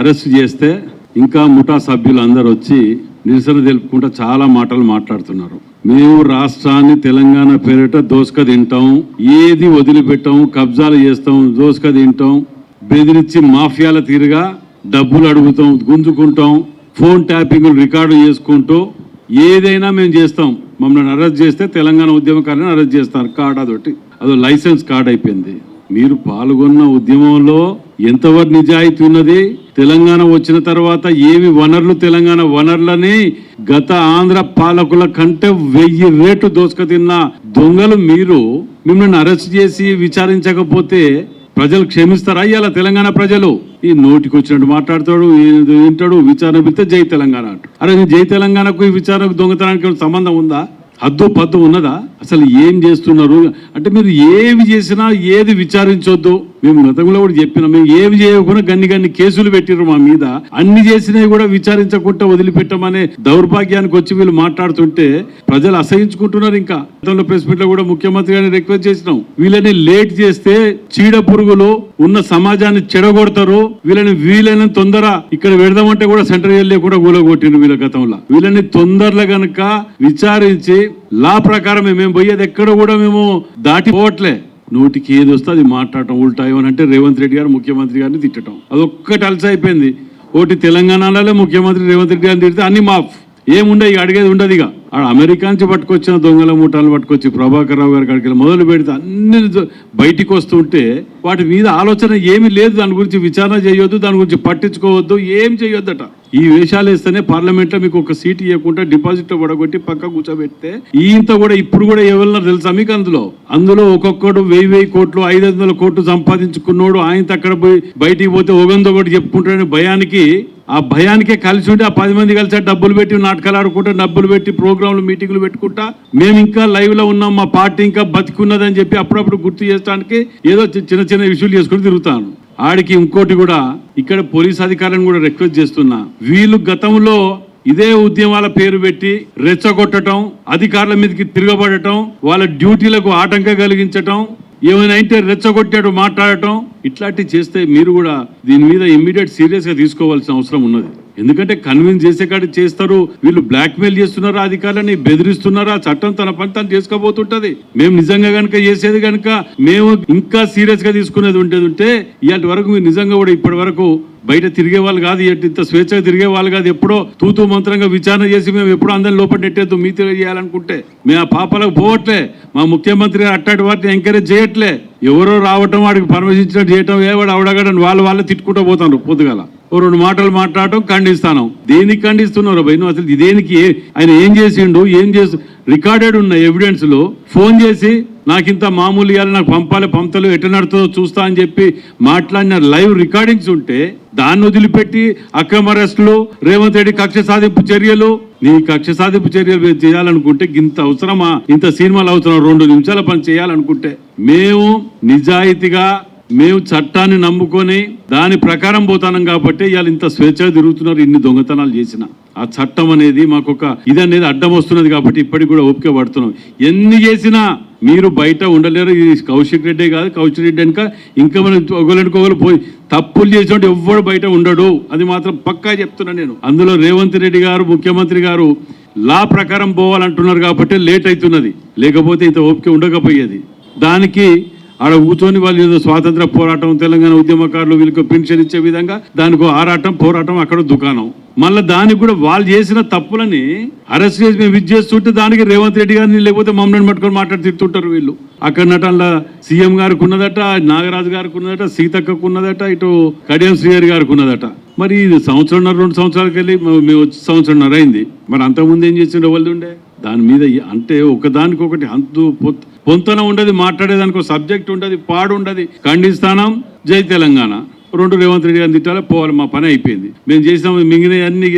Arrest చేస్తే ఇంకా ముఠా సభ్యులు అందరు వచ్చి నిరసన తెలుపుకుంటూ చాలా మాటలు మాట్లాడుతున్నారు. మేము రాష్ట్రాన్ని తెలంగాణ పేరిట దోసుక తింటాం ఏది వదిలిపెట్టాం కబ్జాలు చేస్తాం దోసుక తింటాం బెదిరించి మాఫియాల తీరుగా డబ్బులు అడుగుతాం గుంజుకుంటాం ఫోన్ ట్యాపింగ్లు రికార్డు చేసుకుంటూ ఏదైనా మేము చేస్తాం. మమ్మల్ని అరెస్ట్ చేస్తే తెలంగాణ ఉద్యమకారులను అరెస్ట్ చేస్తారు కార్డ్ అదొకటి. అదో లైసెన్స్ కార్డ్ అయిపోయింది. మీరు పాల్గొన్న ఉద్యమంలో ఎంతవరకు నిజాయితీ ఉన్నది? తెలంగాణ వచ్చిన తర్వాత ఏమి వనరులు? తెలంగాణ వనరులని గత ఆంధ్ర పాలకుల కంటే వెయ్యి రేటు దోసుక తిన్న దొంగలు మీరు మిమ్మల్ని అరెస్ట్ చేసి విచారించకపోతే ప్రజలు క్షమిస్తారా? ఇవాళ తెలంగాణ ప్రజలు. ఈ నోటికి వచ్చినట్టు మాట్లాడతాడు వింటాడు విచారణ పెడితే జై తెలంగాణ అంటాడు. అరే జై తెలంగాణకు ఈ విచారణకు దొంగతనానికి సంబంధం ఉందా? హద్దు పద్దు ఉన్నదా? అసలు ఏం చేస్తున్నారు? అంటే మీరు ఏమి చేసినా ఏది విచారించొద్దు. మేము గతంలో కూడా చెప్పినాం. మేము ఏవి చేయకుండా గన్ని గన్ని కేసులు పెట్టిర్రు మా మీద. అన్ని చేసినవి కూడా విచారించకుండా వదిలిపెట్టమనే దౌర్భాగ్యానికి వచ్చి వీళ్ళు మాట్లాడుతుంటే ప్రజలు అసహించుకుంటున్నారు ఇంకా. గతంలో ప్రెస్ మీట్లో కూడా ముఖ్యమంత్రి గారిని రిక్వెస్ట్ చేసినాం. వీళ్ళని లేట్ చేస్తే చీడ పురుగులు ఉన్న సమాజాన్ని చెడగొడతారు. వీళ్ళని వీలైన తొందర ఇక్కడ పెడదామంటే కూడా సెంటర్ జైలు కూడా కూలగొట్టిండ్రు వీళ్ళ గతంలో. వీళ్ళని తొందరలో గనక విచారించి లా ప్రకారం మేము పోయేది ఎక్కడ కూడా మేము దాటిపోవట్లే నోటికి ఏది వస్తే అది మాట్లాడటం ఉల్టా అంటే రేవంత్ రెడ్డి గారు ముఖ్యమంత్రి గారిని తిట్టడం అదొక్కటి అలసి అయిపోయింది. ఒకటి తెలంగాణలో ముఖ్యమంత్రి రేవంత్ రెడ్డి గారిని తిడితే అన్ని మాఫ్. ఏముండే ఇక అడిగేది ఉండదు ఇక. అమెరికా నుంచి పట్టుకొచ్చిన దొంగల మూటాలు పట్టుకొచ్చి ప్రభాకర్ రావు గారి కాడికి వెళ్ళి మొదలు పెడితే అన్ని బయటికి బయటికి వస్తుంటే వాటి మీద ఆలోచన ఏమీ లేదు. దాని గురించి విచారణ చేయొద్దు దాని గురించి పట్టించుకోవద్దు ఏం చేయొద్దట. ఈ వేషాలు వేస్తేనే పార్లమెంట్లో మీకు ఒక సీట్ ఇవ్వకుండా డిపాజిట్ పడగొట్టి పక్క కూర్చోబెడితే ఈయంత కూడా ఇప్పుడు కూడా ఎవరన్నా తెలుసా మీకు అందులో? అందులో ఒక్కొక్కడు వెయ్యి వెయ్యి కోట్లు ఐదు వందల కోట్లు సంపాదించుకున్నోడు. ఆయనతో అక్కడ పోయి బయటికి పోతే ఒగందో ఒకటి చెప్పుకుంటాడని భయానికి ఆ భయానికే కలిసి ఉండి ఆ పది మంది కలిసి ఆ డబ్బులు పెట్టి నాటకాలు ఆడుకుంటా డబ్బులు పెట్టి ప్రోగ్రాంలు మీటింగ్లు పెట్టుకుంటా. మేము ఇంకా లైవ్లో ఉన్నాం మా పార్టీ ఇంకా బతికున్నదని చెప్పి అప్పుడప్పుడు గుర్తు చేయడానికి ఏదో చిన్న చిన్న ఇష్యూలు చేసుకుని తిరుగుతాను. ఆడికి ఇంకోటి కూడా ఇక్కడ పోలీస్ అధికారులను కూడా రిక్వెస్ట్ చేస్తున్నా. వీళ్ళు గతంలో ఇదే ఉద్యమాల పేరు పెట్టి రెచ్చగొట్టడం అధికారుల మీదకి తిరగబడటం వాళ్ళ డ్యూటీలకు ఆటంకం కలిగించటం ఏమైనా అయితే రెచ్చగొట్టాడు మాట్లాడటం ఇట్లాంటివి చేస్తే మీరు కూడా దీని మీద ఇమ్మీడియట్ సీరియస్గా తీసుకోవాల్సిన అవసరం ఉన్నది. ఎందుకంటే కన్విన్స్ చేసే కాడ చేస్తారు వీళ్ళు బ్లాక్ మెయిల్ చేస్తున్నారా అధికారులని బెదిరిస్తున్నారా చట్టం తన పని తను చేసుకోబోతుంటది. మేము నిజంగా కనుక చేసేది కనుక మేము ఇంకా సీరియస్గా తీసుకునేది ఉండేది ఉంటే ఇలాంటి వరకు మీరు నిజంగా కూడా ఇప్పటి వరకు బయట తిరిగే వాళ్ళు కాదు ఇంత స్వేచ్ఛగా తిరిగే వాళ్ళు కాదు ఎప్పుడో తూతూ మంత్రంగా విచారణ చేసి మేము ఎప్పుడో అందరిని లోపల నెట్టేద్దు మీ చేయాలనుకుంటే. మేము ఆ పాపాలకు పోవట్లే మా ముఖ్యమంత్రి గారు అట్టాటి వాటిని ఎంకరేజ్ చేయట్లే. ఎవరో రావటం వాడికి పర్మిషన్ చేయటం ఏ అవడగడని వాళ్ళు వాళ్ళే తిట్టుకుంటూ పోతారు పొద్దుగాల. ఓ రెండు మాటలు మాట్లాడటం ఖండిస్తాను. దేనికి ఖండిస్తున్నారు భయ్? నువ్వు అసలు దేనికి ఆయన ఏం చేసిండు? ఏం చేసి రికార్డెడ్ ఉన్న ఎవిడెన్స్లో ఫోన్ చేసి నాకింత మామూలు ఇవ్వాలి నాకు పంపాలి పంపలు ఎట్లా నడుతుందో చూస్తా అని చెప్పి మాట్లాడిన లైవ్ రికార్డింగ్స్ ఉంటే దాన్ని వదిలిపెట్టి అక్రమ అరెస్టులు రేవంత్ రెడ్డి కక్ష సాధింపు చర్యలు. నీ కక్ష సాధింపు చర్యలు చేయాలనుకుంటే ఇంత అవసరమా? ఇంత సినిమాలు అవసరం రెండు నిమిషాల పని చేయాలనుకుంటే. మేము నిజాయితీగా మేము చట్టాన్ని నమ్ముకొని దాని ప్రకారం పోతానం కాబట్టి ఇవాళ ఇంత స్వేచ్ఛగా తిరుగుతున్నారు ఇన్ని దొంగతనాలు చేసిన. ఆ చట్టం అనేది మాకు ఒక ఇది అనేది అడ్డం వస్తున్నది కాబట్టి ఇప్పటికి కూడా ఓపిక పడుతున్నాం. ఎన్ని చేసినా మీరు బయట ఉండలేరు. ఇది కౌశిక్ రెడ్డి కాదు కౌశిక్ రెడ్డి వెనుక ఇంకా మనం ఒకరికొకరు పోయి తప్పులు చేసినట్టు ఎవ్వడు బయట ఉండడు. అది మాత్రం పక్కా చెప్తున్నా నేను. అందులో రేవంత్ రెడ్డి గారు ముఖ్యమంత్రి గారు లా ప్రకారం పోవాలంటున్నారు కాబట్టి లేట్ అవుతున్నది. లేకపోతే ఇంత ఓపిక ఉండకపోయేది. దానికి ఆడ కూర్చొని వాళ్ళు ఏదో స్వాతంత్ర పోరాటం తెలంగాణ ఉద్యమకారులు వీళ్ళకి పెన్షన్ ఇచ్చే విధంగా దానికి ఆరాటం పోరాటం అక్కడ దుకాణం. మళ్ళీ దానికి కూడా వాళ్ళు చేసిన తప్పులని అరెస్ట్ చేసి మేము చేస్తుంటే దానికి రేవంత్ రెడ్డి గారిని లేకపోతే మమ్మల్ని పట్టుకొని మాట్లాడి తిడుతుంటారు వీళ్ళు. అక్కడ నటనల సీఎం గారికి ఉన్నదట నాగరాజు గారికి ఉన్నదట సీతక్కకు ఉన్నదట ఇటు కడియం శ్రీహరి గారికి ఉన్నదట. మరి ఇది సంవత్సరంన్నర రెండు సంవత్సరాలకి వెళ్ళి మేము సంవత్సరంన్నర అయింది. మరి అంతకుముందు ఏం చేసిండే వాళ్ళు ఉండే? దాని మీద అంటే ఒకదానికొకటి అంతు పొంతన ఉండదు మాట్లాడేదానికి ఒక సబ్జెక్ట్ ఉండదు పాడు ఉండదు. ఖండిస్తానం జై తెలంగాణ. రెండు రేవంత్ రెడ్డి గారిని తిట్టాలి పోవాలి మా పని అయిపోయింది. మేము చేసాం మిగిలిన అన్ని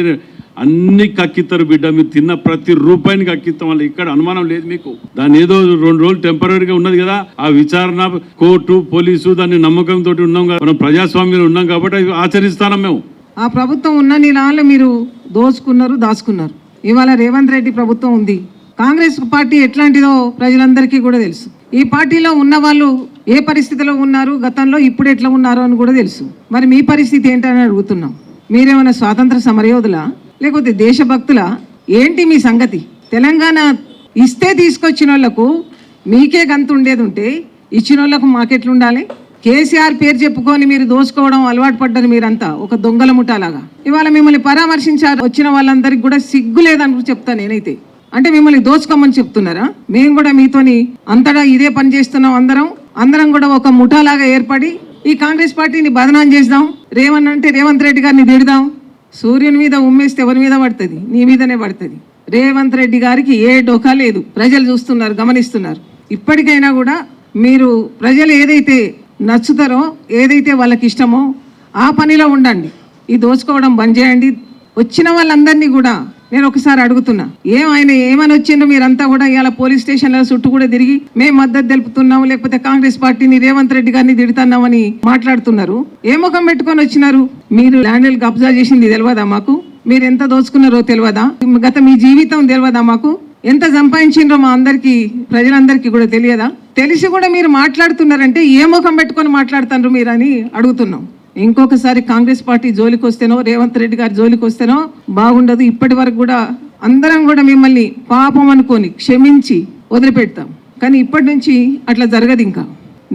అన్ని కక్కిస్తారు బిడ్డ మీరు తిన్న ప్రతి రూపాయిని కక్కిస్తాం వల్ల ఇక్కడ అనుమానం లేదు మీకు. దాని ఏదో రెండు రోజులు టెంపరీగా ఉన్నది కదా ఆ విచారణ కోర్టు పోలీసు దాన్ని నమ్మకంతో ఉన్నాం కదా మనం ప్రజాస్వామ్యంలో ఉన్నాం కాబట్టి ఆచరిస్తాం మేము. ఆ ప్రభుత్వం ఉన్న నీళ్ళు మీరు దోచుకున్నారు దాచుకున్నారు. ఇవాళ రేవంత్ రెడ్డి ప్రభుత్వం ఉంది. కాంగ్రెస్ పార్టీ ఎట్లాంటిదో ప్రజలందరికీ కూడా తెలుసు. ఈ పార్టీలో ఉన్న వాళ్ళు ఏ పరిస్థితిలో ఉన్నారు గతంలో ఇప్పుడు ఎట్లా ఉన్నారు అని కూడా తెలుసు. మరి మీ పరిస్థితి ఏంటని అడుగుతున్నాం. మీరేమైనా స్వాతంత్ర సమరయోధులా? లేకపోతే దేశభక్తులా? ఏంటి మీ సంగతి? తెలంగాణ ఇస్తే తీసుకొచ్చిన వాళ్ళకు మీకే గంత ఉండేది ఉంటే ఇచ్చిన వాళ్ళకు మాకెట్లుండాలి? కేసీఆర్ పేరు చెప్పుకొని మీరు దోసుకోవడం అలవాటు పడ్డారు మీరంతా ఒక దొంగల ముఠాలాగా. ఇవాళ మిమ్మల్ని పరామర్శించారు వచ్చిన వాళ్ళందరికీ కూడా సిగ్గు లేదని చెప్తా నేనైతే. అంటే మిమ్మల్ని దోచుకోమని చెప్తున్నారా? మేము కూడా మీతోని అంతటా ఇదే పని చేస్తున్నాం అందరం. అందరం కూడా ఒక ముఠాలాగా ఏర్పడి ఈ కాంగ్రెస్ పార్టీని బదనాం చేద్దాం. రేవన్ అంటే రేవంత్ రెడ్డి గారిని తిడదాం. సూర్యుని మీద ఉమ్మేస్తే ఎవరి మీద పడుతుంది? నీ మీదనే పడుతుంది. రేవంత్ రెడ్డి గారికి ఏ డోకా లేదు. ప్రజలు చూస్తున్నారు గమనిస్తున్నారు. ఇప్పటికైనా కూడా మీరు ప్రజలు ఏదైతే నచ్చుతారో ఏదైతే వాళ్ళకి ఇష్టమో ఆ పనిలో ఉండండి. ఈ దోచుకోవడం బంద్ చేయండి. వచ్చిన వాళ్ళందరినీ కూడా నేను ఒకసారి అడుగుతున్నా. ఏం ఆయన ఏమని వచ్చిండ్రు? మీరంతా కూడా ఇవాళ పోలీస్ స్టేషన్ల చుట్టూ కూడా తిరిగి మేము మద్దతు తెలుపుతున్నాం లేకపోతే కాంగ్రెస్ పార్టీని రేవంత్ రెడ్డి గారిని తిడుతున్నామని మాట్లాడుతున్నారు. ఏ ముఖం పెట్టుకొని వచ్చినారు? మీరు ల్యాండ్లు కబ్జా చేసింది తెలియదా మాకు? మీరు ఎంత దోచుకున్నారో తెలియదా గత మీ జీవితం తెలియదా మాకు? ఎంత సంపాదించిండ్రో మా అందరికి ప్రజలందరికీ కూడా తెలియదా? తెలిసి కూడా మీరు మాట్లాడుతున్నారంటే ఏ ముఖం పెట్టుకొని మాట్లాడుతున్నారు మీరని అడుగుతున్నాం. ఇంకొకసారి కాంగ్రెస్ పార్టీ జోలికి వస్తేనో రేవంత్ రెడ్డి గారి జోలికి వస్తేనో బాగుండదు. ఇప్పటి వరకు కూడా అందరం కూడా మిమ్మల్ని పాపం అనుకొని క్షమించి వదిలిపెడతాం. కానీ ఇప్పటి నుంచి అట్లా జరగదు ఇంకా.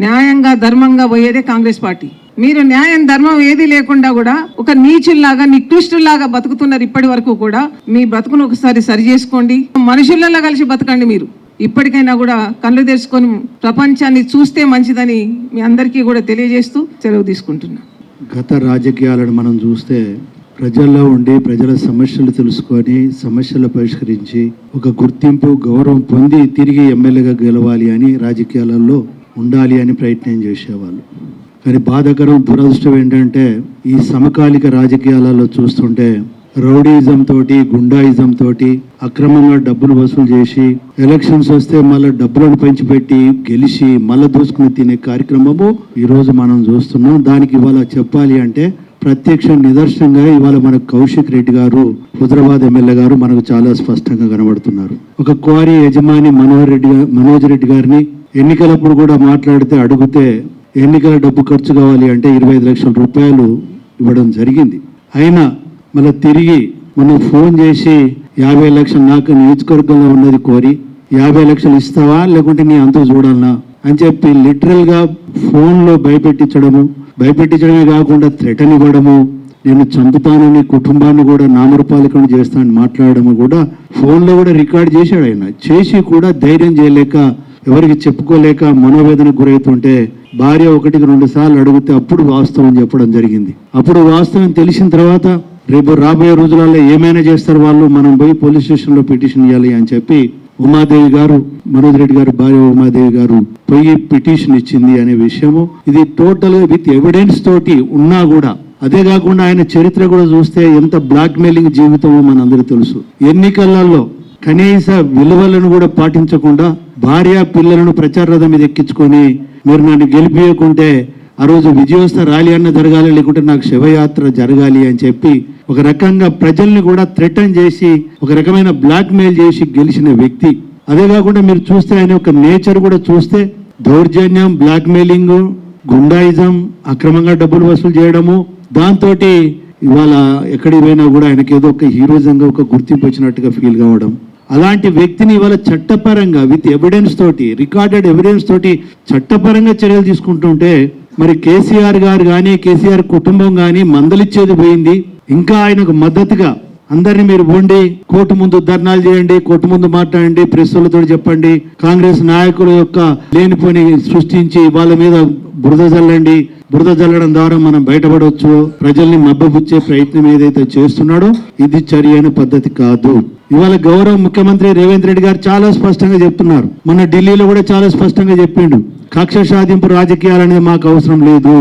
న్యాయంగా ధర్మంగా పోయేదే కాంగ్రెస్ పార్టీ. మీరు న్యాయం ధర్మం ఏది లేకుండా కూడా ఒక నీచుల్లాగా నికృష్టుల్లాగా బతుకుతున్నారు ఇప్పటి వరకు కూడా. మీ బ్రతుకును ఒకసారి సరి చేసుకోండి. మనుషులలో కలిసి బతకండి మీరు. ఇప్పటికైనా కూడా కళ్ళు తెరుచుకొని ప్రపంచాన్ని చూస్తే మంచిదని మీ అందరికీ కూడా తెలియజేస్తూ సెలవు తీసుకుంటున్నాను గత రాజకీయాలను మనం చూస్తే ప్రజల్లో ఉండి ప్రజల సమస్యలు తెలుసుకొని సమస్యలు పరిష్కరించి ఒక గుర్తింపు గౌరవం పొంది తిరిగి ఎమ్మెల్యేగా గెలవాలి అని రాజకీయాలలో ఉండాలి అని ప్రయత్నం చేసేవాళ్ళు. కానీ బాధాకరం దురదృష్టం ఏంటంటే ఈ సమకాలిక రాజకీయాలలో చూస్తుంటే రౌడీయిజం తోటి గుండాయిజం తోటి అక్రమంగా డబ్బులు వసూలు చేసి ఎలక్షన్స్ వస్తే మళ్ళీ డబ్బులను పెంచిపెట్టి గెలిచి మళ్ళీ దూసుకుని తినే కార్యక్రమము ఈరోజు మనం చూస్తున్నాం. దానికి ఇవాళ చెప్పాలి అంటే ప్రత్యక్ష నిదర్శనంగా ఇవాళ మన కౌశిక్ రెడ్డి గారు హుదరాబాద్ ఎమ్మెల్యే గారు మనకు చాలా స్పష్టంగా కనబడుతున్నారు. ఒక క్వారీ యజమాని మనోహర్ రెడ్డి మనోజ్ రెడ్డి గారిని ఎన్నికలప్పుడు కూడా మాట్లాడితే అడిగితే ఎన్నికల డబ్బు ఖర్చు కావాలి అంటే ఇరవై ఐదు లక్షల రూపాయలు ఇవ్వడం జరిగింది. అయినా మళ్ళీ తిరిగి మనం ఫోన్ చేసి యాభై లక్షలు నాకు నియోజకవర్గంలో ఉన్నది కోరి యాభై లక్షలు ఇస్తావా లేకుంటే నీ అంతా చూడాలనా అని చెప్పి లిటరల్గా ఫోన్లో భయపెట్టించడము. భయపెట్టించడమే కాకుండా థ్రెటన్ ఇవ్వడము. నేను చంపుతానని కుటుంబాన్ని కూడా నామరపాలికం చేస్తానని మాట్లాడడము కూడా ఫోన్లో కూడా రికార్డ్ చేశాడు ఆయన. చేసి కూడా ధైర్యం చేయలేక ఎవరికి చెప్పుకోలేక మనోవేదనకు గురవుతుంటే భార్య ఒకటికి రెండు సార్లు అడిగితే అప్పుడు వాస్తవం చెప్పడం జరిగింది. అప్పుడు వాస్తవం తెలిసిన తర్వాత రేపు రాబోయే రోజులలో ఏమైనా చేస్తారు వాళ్ళు? మనం పోయి పోలీస్ స్టేషన్లో పిటిషన్ ఇవ్వాలి అని చెప్పి ఉమాదేవి గారు మనోజ్ రెడ్డి గారు భార్య ఉమాదేవి గారు పోయి పిటిషన్ ఇచ్చింది అనే విషయము. ఇది టోటల్ విత్ ఎవిడెన్స్ తోటి ఉన్నా కూడా అదే కాకుండా ఆయన చరిత్ర కూడా చూస్తే ఎంత బ్లాక్ మెయిలింగ్ జీవితమో మనందరూ తెలుసు. ఎన్నికలలో కనీస విలువలను కూడా పాటించకుండా భార్య పిల్లలను ప్రచార రథం మీద ఎక్కించుకొని మీరు నన్ను గెలిపియకుంటే ఆ రోజు విజయోత్సవ ర్యాలీ అన్న జరగాలి లేకుంటే నాకు శివయాత్ర జరగాలి అని చెప్పి ఒక రకంగా ప్రజల్ని కూడా థ్రెటన్ చేసి ఒక రకమైన బ్లాక్ మెయిల్ చేసి గెలిచిన వ్యక్తి. అదే కాకుండా మీరు చూస్తే ఆయన ఒక నేచర్ కూడా చూస్తే దౌర్జన్యం బ్లాక్ మెయిలింగ్ గుండాయిజం అక్రమంగా డబ్బులు వసూలు చేయడము. దాంతో ఇవాళ ఎక్కడికి పోయినా కూడా ఆయనకి ఏదో ఒక హీరోజంగా ఒక గుర్తింపు వచ్చినట్టుగా ఫీల్ కావడం. అలాంటి వ్యక్తిని ఇవాళ చట్టపరంగా విత్ ఎవిడెన్స్ తోటి రికార్డెడ్ ఎవిడెన్స్ తోటి చట్టపరంగా చర్యలు తీసుకుంటుంటే మరి కేసీఆర్ గారు కానీ కేసీఆర్ కుటుంబం కానీ మందలిచ్చేది పోయింది. ఇంకా ఆయనకు మద్దతుగా అందరిని మీరు పోండి కోర్టు ముందు ధర్నాలు చేయండి కోర్టు ముందు మాట్లాడండి ప్రెస్సులతో చెప్పండి. కాంగ్రెస్ నాయకుల యొక్క లేనిపోని సృష్టించి వాళ్ళ మీద బురద చల్లండి బురద చల్లడం ద్వారా మనం బయటపడవచ్చు. ప్రజల్ని మబ్బపుచ్చే ప్రయత్నం ఏదైతే చేస్తున్నాడో ఇది చర్యైన పద్ధతి కాదు. ఇవాళ గౌరవ ముఖ్యమంత్రి రేవంత్ రెడ్డి గారు చాలా స్పష్టంగా చెప్తున్నారు. మన ఢిల్లీలో కూడా చాలా స్పష్టంగా చెప్పిండు. కక్ష సాధింపు రాజకీయాలు అనేది మాకు అవసరం లేదు.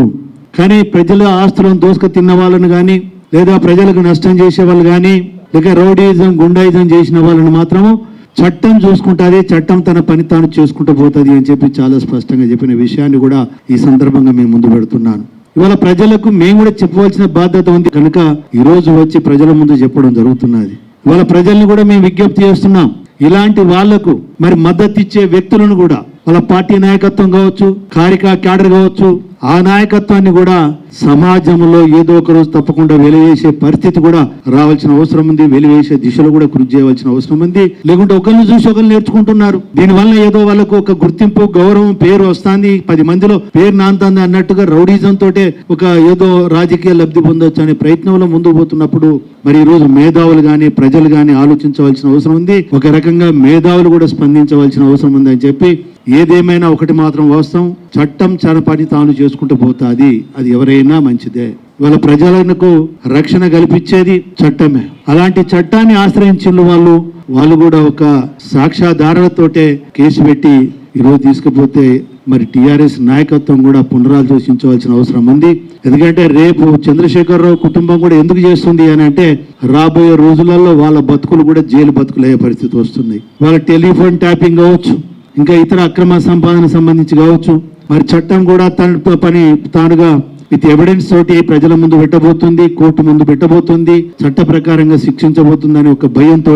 కానీ ప్రజల ఆస్తులను దోసుక తిన్న వాళ్ళను కానీ లేదా ప్రజలకు నష్టం చేసే వాళ్ళు కానీ లేక రౌడీయిజం గుండాయిజం చేసిన వాళ్ళని మాత్రము చట్టం చూసుకుంటుంది చట్టం తన పని తాను చేసుకుంటూ పోతుంది అని చెప్పి చాలా స్పష్టంగా చెప్పిన విషయాన్ని కూడా ఈ సందర్భంగా మేము ముందు పెడుతున్నాను. ఇవాళ ప్రజలకు మేము కూడా చెప్పవలసిన బాధ్యత ఉంది. కనుక ఈ రోజు వచ్చి ప్రజల ముందు చెప్పడం జరుగుతున్నది. ఇవాళ ప్రజల్ని కూడా మేము విజ్ఞప్తి చేస్తున్నాం. ఇలాంటి వాళ్ళకు మరి మద్దతు ఇచ్చే వ్యక్తులను కూడా వాళ్ళ పార్టీ నాయకత్వం కావచ్చు కారికా క్యాడర్ కావచ్చు ఆ నాయకత్వాన్ని కూడా సమాజంలో ఏదో ఒక రోజు తప్పకుండా వెలివేసే పరిస్థితి కూడా రావాల్సిన అవసరం ఉంది వెలివేసే దిశలో కూడా కృషి చేయవలసిన అవసరం ఉంది. లేకుంటే ఒకరిని చూసి ఒకరు నేర్చుకుంటున్నారు. దీనివల్ల ఏదో వాళ్ళకు ఒక గుర్తింపు గౌరవం పేరు వస్తుంది. పది మందిలో పేరు నాంతంది అన్నట్టుగా రౌడీజం తోటే ఒక ఏదో రాజకీయ లబ్ధి పొందొచ్చు అనే ప్రయత్నంలో ముందుకు పోతున్నప్పుడు మరి ఈ రోజు మేధావులు కానీ ప్రజలు కానీ ఆలోచించవలసిన అవసరం ఉంది. ఒక రకంగా మేధావులు కూడా స్పందించవలసిన అవసరం ఉంది అని చెప్పి ఏదేమైనా ఒకటి మాత్రం వాస్తవం. చట్టం చన పని తాను చేసుకుంటూ పోతాది. అది ఎవరైనా మంచిదే. వాళ్ళ ప్రజలకు రక్షణ కల్పించేది చట్టమే. అలాంటి చట్టాన్ని ఆశ్రయించిన వాళ్ళు. వాళ్ళు కూడా ఒక సాక్ష్యాధారాలతోటే కేసు పెట్టి ఈరోజు తీసుకుపోతే మరి టీఆర్ఎస్ నాయకత్వం కూడా పునరాలోచించవలసిన అవసరం ఉంది. ఎందుకంటే రేపు చంద్రశేఖరరావు కుటుంబం కూడా ఎందుకు చేస్తుంది అని అంటే రాబోయే రోజులలో వాళ్ళ బతుకులు కూడా జైలు బతుకులు అయ్యే పరిస్థితి వస్తుంది. వాళ్ళ టెలిఫోన్ ట్యాపింగ్ అవచ్చు ఇంకా ఇతర అక్రమ సంపాదన సంబంధించి కావచ్చు మరి చట్టం కూడా తన పని తానుగా విత్ ఎవిడెన్స్ తోటి ప్రజల ముందు పెట్టబోతుంది కోర్టు ముందు పెట్టబోతుంది చట్ట ప్రకారంగా శిక్షించబోతుందనే ఒక భయంతో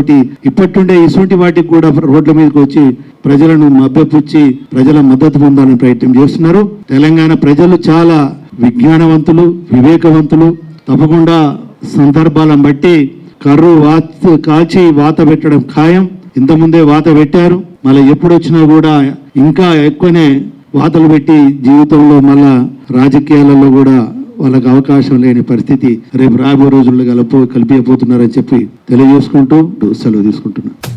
ఇప్పటిండే ఇటువంటి వాటికి కూడా రోడ్ల మీదకి వచ్చి ప్రజలను మభ్యపుచ్చి ప్రజల మద్దతు పొందాలని ప్రయత్నం చేస్తున్నారు. తెలంగాణ ప్రజలు చాలా విజ్ఞానవంతులు వివేకవంతులు. తప్పకుండా సందర్భాలను బట్టి కర్రు వాత కాల్చి వాత పెట్టడం ఖాయం. ఇంతకుముందే వాత పెట్టారు. మళ్ళీ ఎప్పుడు వచ్చినా కూడా ఇంకా ఎక్కువనే వాతలు పెట్టి జీవితంలో మళ్ళా రాజకీయాలలో కూడా వాళ్ళకి అవకాశం లేని పరిస్థితి రేపు రాబోయే రోజుల్లో కలప కలిపిపోతున్నారని చెప్పి తెలియజేసుకుంటూ సెలవు తీసుకుంటున్నాను